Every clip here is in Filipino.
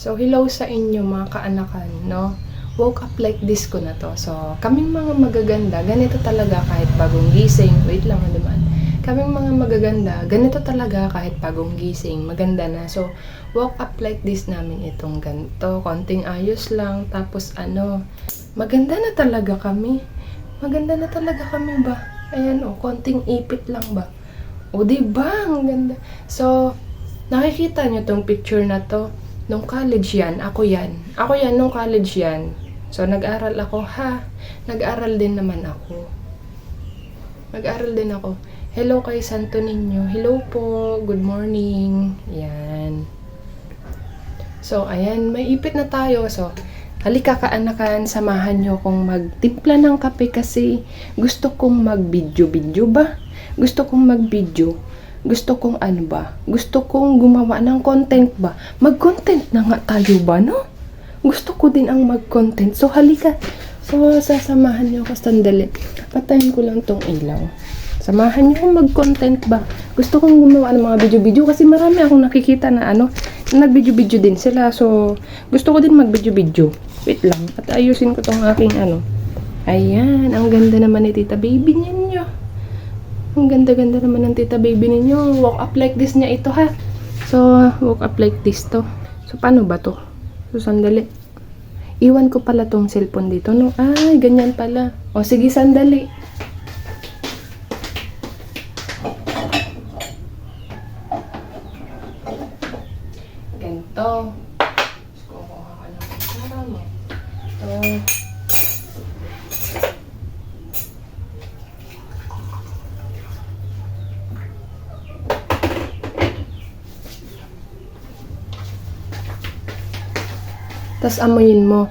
So, hello sa inyo mga kaanakan, no? Woke up like this ko na to. So, kaming mga magaganda, ganito talaga kahit bagong gising. Wait lang, ano naman. Kaming mga magaganda, ganito talaga kahit bagong gising. Maganda na. So, woke up like this namin itong ganito. Konting ayos lang. Tapos ano, maganda na talaga kami. Maganda na talaga kami ba? Ayan o, konting ipit lang ba? O, di ba? Ang ganda. So, nakikita nyo tong picture na to. Nung college yan, ako yan. Ako yan, nung college yan. So, nag-aral ako, ha? Nag-aral din naman ako. Nag-aral din ako. Hello kay Santo Niño. Hello po. Good morning. Yan. So, ayan. May ipit na tayo. So, halika kaanakan, samahan nyo kong magtimpla ng kape kasi gusto kong mag-video-video ba? Gusto kong mag-video. Gusto kong ano ba? Gusto kong gumawa ng content ba? Mag-content na nga tayo ba, no? Gusto ko din ang mag-content. So, halika. So, sasamahan niyo ako sandali. Patayin ko lang tong ilaw. Samahan niyo akong mag-content ba? Gusto kong gumawa ng mga video-video kasi marami akong nakikita na ano, na nag-video-video din sila. So, gusto ko din mag-video-video. Wait lang. At ayusin ko tong aking ano. Ayan. Ang ganda naman ni Tita Baby ninyo. Ang ganda-ganda naman ng Tita Baby ninyo. Walk up like this niya ito ha. So, walk up like this to. So, paano ba to? So, sandali. Iwan ko pala tong cellphone dito, no? Ay, ganyan pala. O, sige, sandali. Ganito. Kukuha ka ng kutsara mo. Ito. Tapos amoyin mo.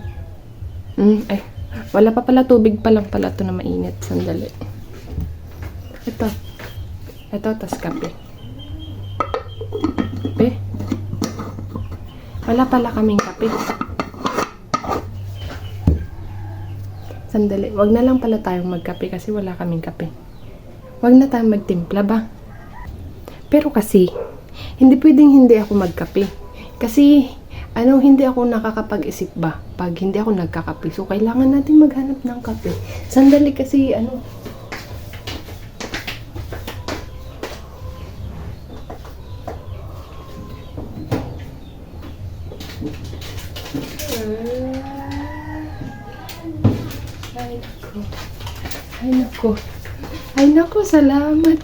Mm, ay, wala pa pala tubig pa lang pala to na mainit. Sandali. Ito. Ito, tas kape. Kape. Wala pala kaming kape. Sandali. Wag na lang pala tayong magkape kasi wala kaming kape. Wag na tayong magtimpla ba? Pero kasi, hindi pwedeng hindi ako magkape. Kasi, ano, hindi ako nakakapag-isip ba pag hindi ako nagkakape. So, kailangan natin maghanap ng kape. Sandali kasi, ano, Ay, nako. Ay, nako. Ay, nako, salamat.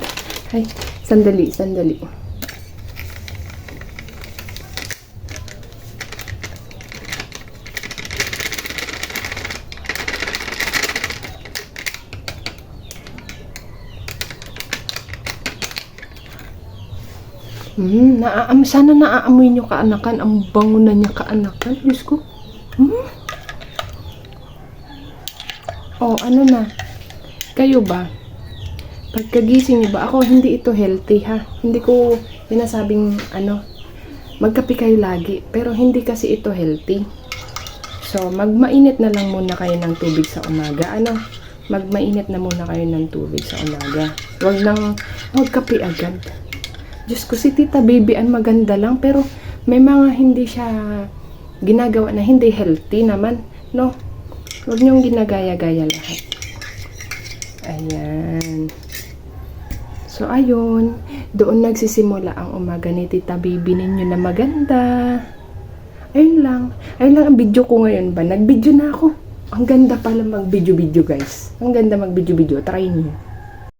Ay, sandali, sandali. Hmm, naaam sana naaamoy niyo kaanakan. Ang bango na niya kaanakan. Diyos ko. Hmm? Oh, ano na? Kayo ba? Pagkagising niyo ba? Ako, hindi ito healthy ha. Hindi ko sinasabing ano, magkape kayo lagi. Pero hindi kasi ito healthy. So, magmainit na lang muna kayo ng tubig sa umaga. Ano? Magmainit na muna kayo ng tubig sa umaga. Huwag nang magkape agad. Diyos ko, si Tita Baby ang maganda lang, pero may mga hindi siya ginagawa na hindi healthy naman, no? Huwag niyong ginagaya-gaya lahat. Ayan. So, ayun. Doon nagsisimula ang umaga ni Tita Baby ninyo na maganda. Ayun lang. Ayun lang ang video ko ngayon ba? Nag-video na ako. Ang ganda pala mag-video-video, guys. Ang ganda mag-video-video. Try niyo.